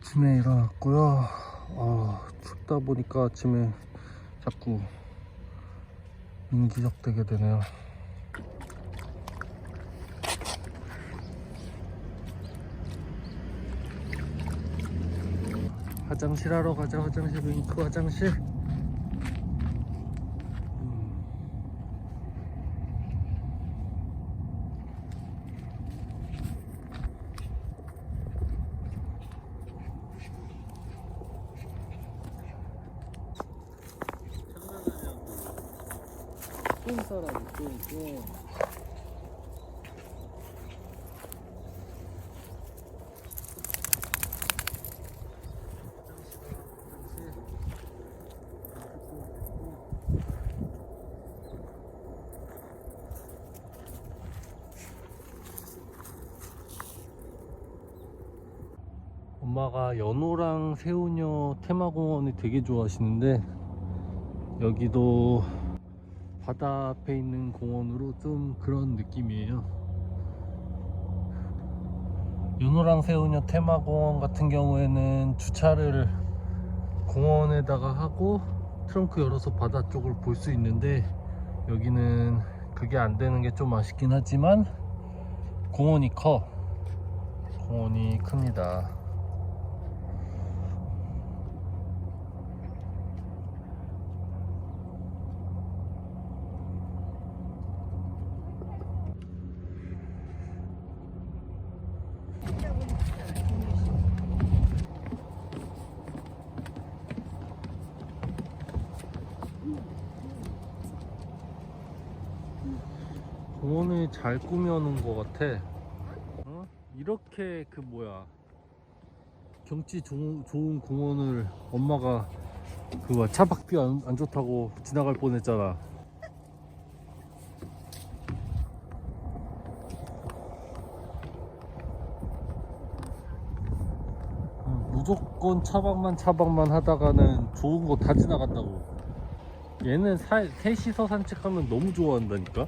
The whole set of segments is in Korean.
아침에 일어났고요. 아, 춥다 보니까 아침에 자꾸 인기적 되게 되네요. 화장실 하러 가자. 화장실 윙크 화장실. 음. 똥 엄마가 연호랑 새우녀 테마공원을 되게 좋아하시는데 여기도 바다 앞에 있는 공원으로 좀 그런 느낌이에요. 연호랑 새우녀 테마공원 같은 경우에는 주차를 공원에다가 하고 트렁크 열어서 바다 쪽을 볼 수 있는데 여기는 그게 안 되는 게 좀 아쉽긴 하지만 공원이 커. 공원이 큽니다. 공원을 잘 꾸며놓은 것 같아. 어? 이렇게 그 뭐야 경치 좋은, 좋은 공원을 엄마가 그 차박비 안, 안 좋다고 지나갈 뻔했잖아. 어, 무조건 차박만 차박만 하다가는 좋은 거 다 지나간다고. 얘는 사, 셋이서 산책하면 너무 좋아한다니까.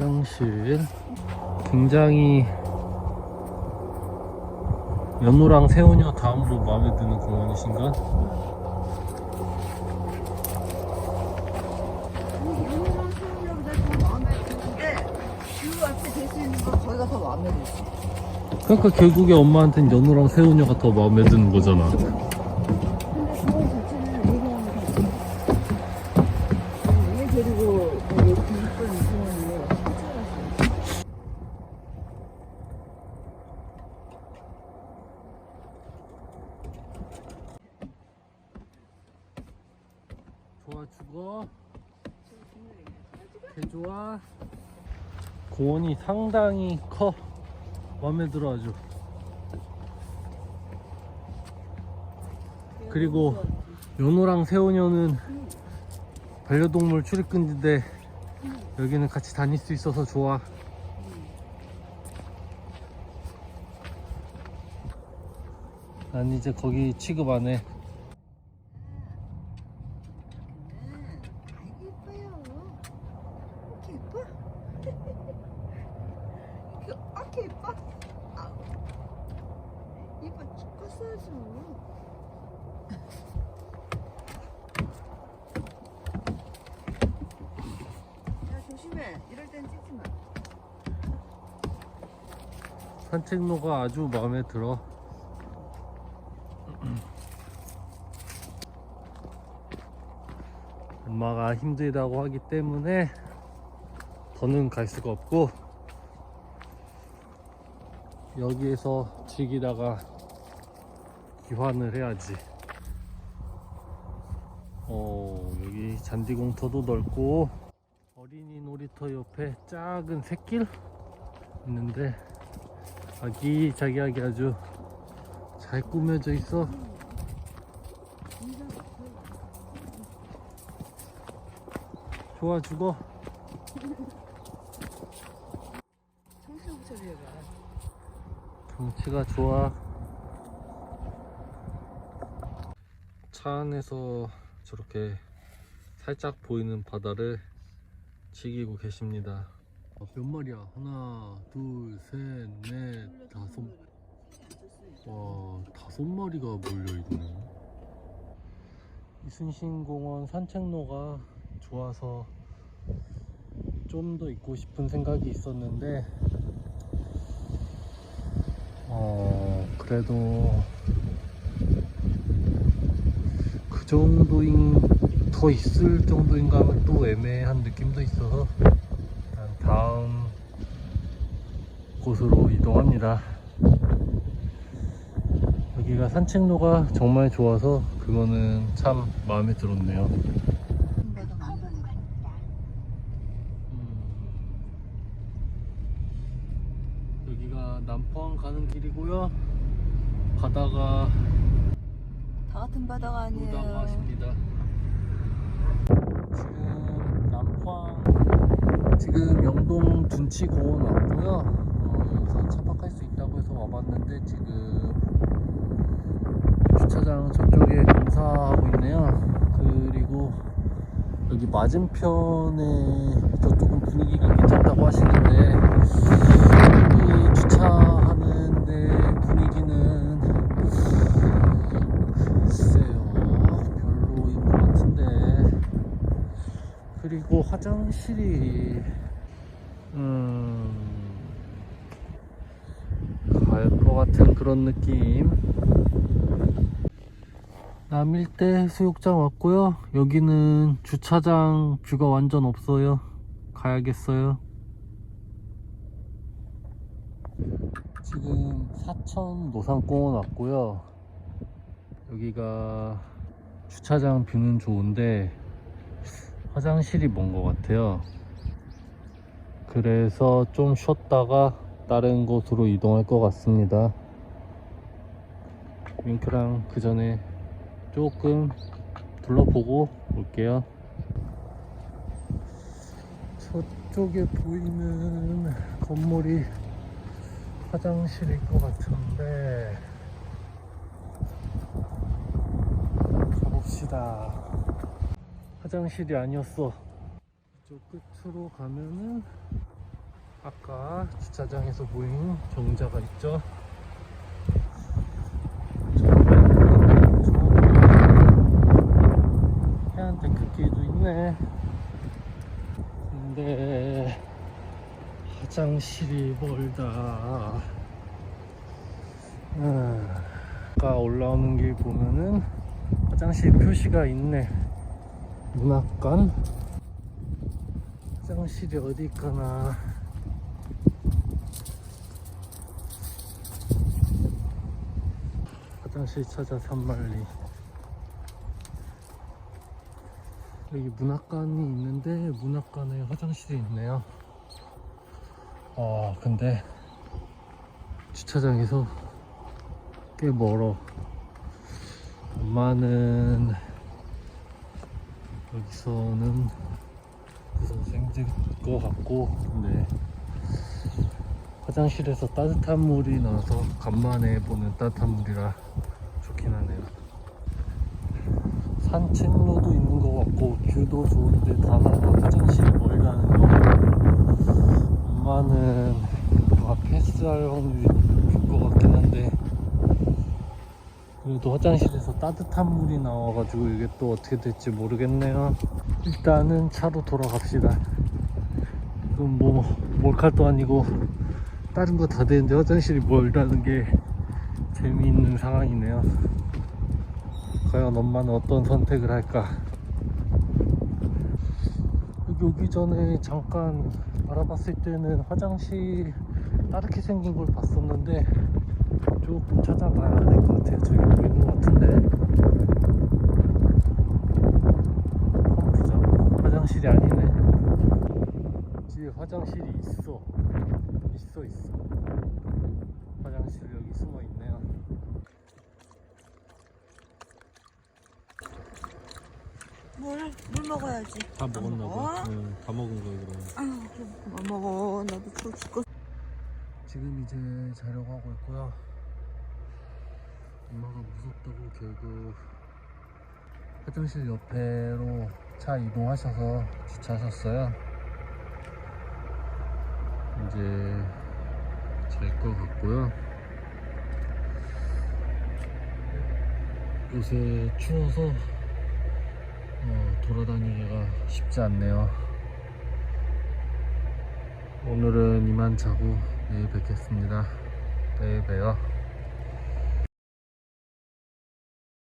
화장실 굉장히 연호랑 새우녀 다음으로 마음에 드는 공원이신가? 연우랑. 그러니까 결국에 엄마한테는 연호랑 새우녀가 더 마음에 드는 거잖아 좋아 죽어. 개 좋아. 공원이 상당히 커. 마음에 들어 아주. 그리고 연호랑 새우녀는 반려동물 출입금지인데 여기는 같이 다닐 수 있어서 좋아. 난 이제 거기 취급 안해 아이고 예뻐요. 이렇게 예뻐? 이렇게 예뻐? 아우. 예뻐 죽겠어 아주. 야 조심해. 이럴 땐 찍지 마. 산책로가 아주 마음에 들어. 엄마가 힘들다고 하기 때문에 더는 갈 수가 없고 여기에서 즐기다가 귀환을 해야지. 어, 여기 잔디공터도 넓고 어린이 놀이터 옆에 작은 샛길 있는데 아기자기하게 아주 잘 꾸며져 있어. 좋아 죽어. 청소부터 해봐. 경치가 좋아. 차 안에서 저렇게 살짝 보이는 바다를 즐기고 계십니다. 어, 몇 마리야? 하나, 둘, 셋, 넷, 다섯. 와, 다섯 마리가 몰려 있네. 이순신공원 산책로가 좋아서 좀 더 있고 싶은 생각이 있었는데, 어, 그래도 그 정도인, 더 있을 정도인가 하면 또 애매한 느낌도 있어서, 다음 곳으로 이동합니다. 여기가 산책로가 정말 좋아서 그거는 참 마음에 들었네요. 바다 만나니까. 여기가 남포항 가는 길이고요. 바다가 다 같은 바다가 아니에요. 무담하십니다. 지금 남포항 지금 영동 둔치공원 왔고요. 어, 여기서 차박할 수 있다고 해서 와봤는데 지금 주차장 저쪽에 공사하고 있네요. 그리고 여기 맞은편에 저쪽은 분위기가 괜찮다고 하시는데 여기 주차하는데 분위기는 글쎄요 별로인 것 같은데. 그리고 화장실이 음 갈 것 같은 그런 느낌 남일대 수욕장 왔고요 여기는 주차장 뷰가 완전 없어요 가야겠어요 지금 사천 노산공원 왔고요 여기가 주차장 뷰는 좋은데 화장실이 먼 것 같아요. 그래서 좀 쉬었다가 다른 곳으로 이동할 것 같습니다. 윙크랑 그 전에 조금 둘러보고 올게요. 저쪽에 보이는 건물이 화장실일 것 같은데 가봅시다. 화장실이 아니었어. 이쪽 끝으로 가면은 아까 주차장에서 보인 정자가 있죠. 해안 데크길도 있네. 근데 화장실이 멀다. 음, 아까 올라오는 길 보면은 화장실 표시가 있네. 문학관 화장실이 어디 있까나 화장실 찾아 산말리 여기 문학관이 있는데 문학관에 화장실이 있네요. 아 근데 주차장에서 꽤 멀어. 엄마는 여기서는 선생들 것 같고 근데 화장실에서 따뜻한 물이 나와서 간만에 보는 따뜻한 물이라 좋긴 하네요 산책로도 있는 것 같고 뷰도 좋은데 다만 화장실이 멀다는 거 엄마는 아마 패스할 확률이 높을 것 같긴 한데 그래도 화장실에서 따뜻한 물이 나와가지고 이게 또 어떻게 될지 모르겠네요. 일단은 차로 돌아갑시다. 그럼 뭐 몰칼도 아니고 다른 거 다 되는데 화장실이 멀다는 게 재미있는 상황이네요. 과연 엄마는 어떤 선택을 할까? 여기 오기 전에 잠깐 알아봤을 때는 화장실 다르게 생긴 걸 봤었는데 조금 찾아봐야 될 것 같아요. 저기 보이는 것 같은데. 펌프장 화장실이 아니네. 뒤에 화장실이 있어. 있어 있어. 화장실 여기 숨어 있네요. 물, 물 먹어야지. 다 먹었나? 봐. 응, 다 먹은 거야 그럼. 그럼 그만 먹어. 나도 추워 죽겠어. 지금 이제 자려고 하고 있고요. 엄마가 무섭다고 결국 화장실 옆에로 차 이동하셔서 주차하셨어요. 이제 잘 것 같고요. 요새 추워서 어, 돌아다니기가 쉽지 않네요. 오늘은 이만 자고 내일 뵙겠습니다. 내일 봬요.